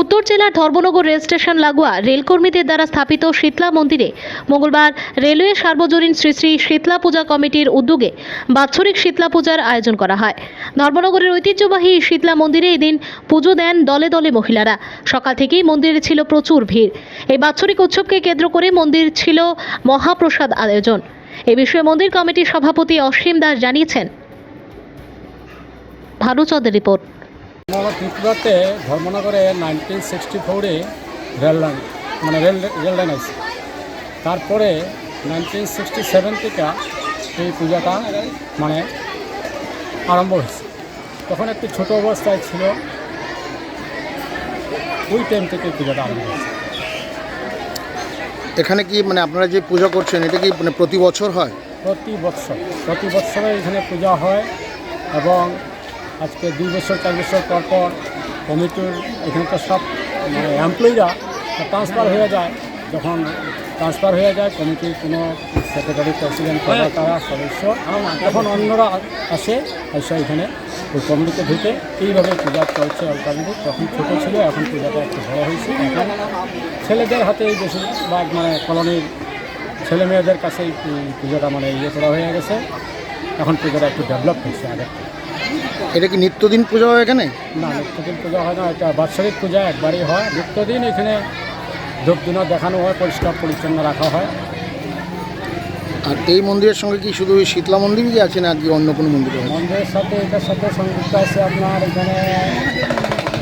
উত্তর জেলার Dharmanagar rail station লাগোয়া রেলকর্মীদের দ্বারা স্থাপিত শীতলা মন্দিরে মঙ্গলবার রেলওয়ে সার্বজনীন শ্রী শ্রী শীতলা পূজা কমিটির উদ্যোগে বাৎসরিক শীতলা পূজার আয়োজন করা হয়। ধর্মনগরের ঐতিহ্যবাহী শীতলা মন্দিরে এদিন পুজো দেন দলে দলে মহিলারা। সকাল থেকেই মন্দিরে ছিল প্রচুর ভিড়। এই বাৎসরিক উৎসবকে কেন্দ্র করে মন্দির ছিল মহাপ্রসাদ আয়োজন। এ বিষয়ে মন্দির কমিটির সভাপতি অসীম দাস জানিয়েছেন। ভানুচন্দ্রের রিপোর্ট। আমার ত্রিপুরাতে ধর্মনগরে নাইনটিন সিক্সটি ফোরে রেল লাইন মানে রেল রেল লাইন আছে। তারপরে নাইনটিন সিক্সটি সেভেন থেকে এই পূজাটা মানে আরম্ভ হয়েছে। তখন একটু ছোট অবস্থায় ছিল। ওই টাইম থেকে পূজাটা আরম্ভ হয়েছে। এখানে কি মানে আপনারা যে পূজা করছেন এটা কি মানে প্রতি বছর হয়? প্রতি বৎসর প্রতি বৎসরে এখানে পূজা হয় এবং আজকে দুই বছর চার বছর পর পর কমিটির এখানকার সব মানে এমপ্লয়িরা ট্রান্সফার হয়ে যায়। যখন ট্রান্সফার হয়ে যায় কমিটির কোনো সেক্রেটারি প্রেসিডেন্ট তারা তারা সদস্য তখন অন্যরা আসে এসে এখানে ওই কমিটিতে ঢুকে। এইভাবে পূজা চলছে অল্টারনেটিভ তখন ছোটো ছিল এখন পূজাটা একটু বড় হয়েছে। এখন ছেলেদের হাতেই বেশিরভাগ মানে কলোনির ছেলে মেয়েদের কাছে পুজোটা মানে ইয়ে করা হয়ে গেছে। এখন পুজোটা একটু ডেভেলপ হয়েছে আগের থেকে। এটা কি নিত্যদিন পূজা হয় এখানে? না নিত্যদিন পূজা হয় না এটা বাৎসরিক পূজা একবারই হয়। নিত্যদিন এখানে ধূপ দিনা দেখানো হয় পরিষ্কার পরিচ্ছন্ন রাখা হয়। আর এই মন্দিরের সঙ্গে কি শুধু ওই শীতলা মন্দিরই আছে না কি অন্য কোনো মন্দির মন্দিরের সাথে এটার সাথে সংযুক্ত আছে আপনার এখানে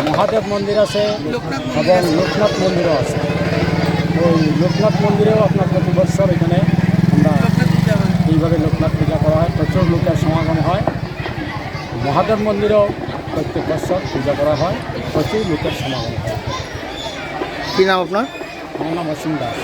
মহাদেব মন্দির আছে এবং লোকনাথ মন্দিরও আছে। ওই লোকনাথ মন্দিরেও আপনার প্রতি বছর এখানে আমরা এইভাবে লোকনাথ পূজা করা হয় প্রচুর লোকের সমাগম হয় মহাদেব মন্দিরেও প্রত্যেক বছর পূজা করা হয় প্রচুর লোকের সমাগম হয়। কী নাম আপনার? আমার নাম অসীম দাস।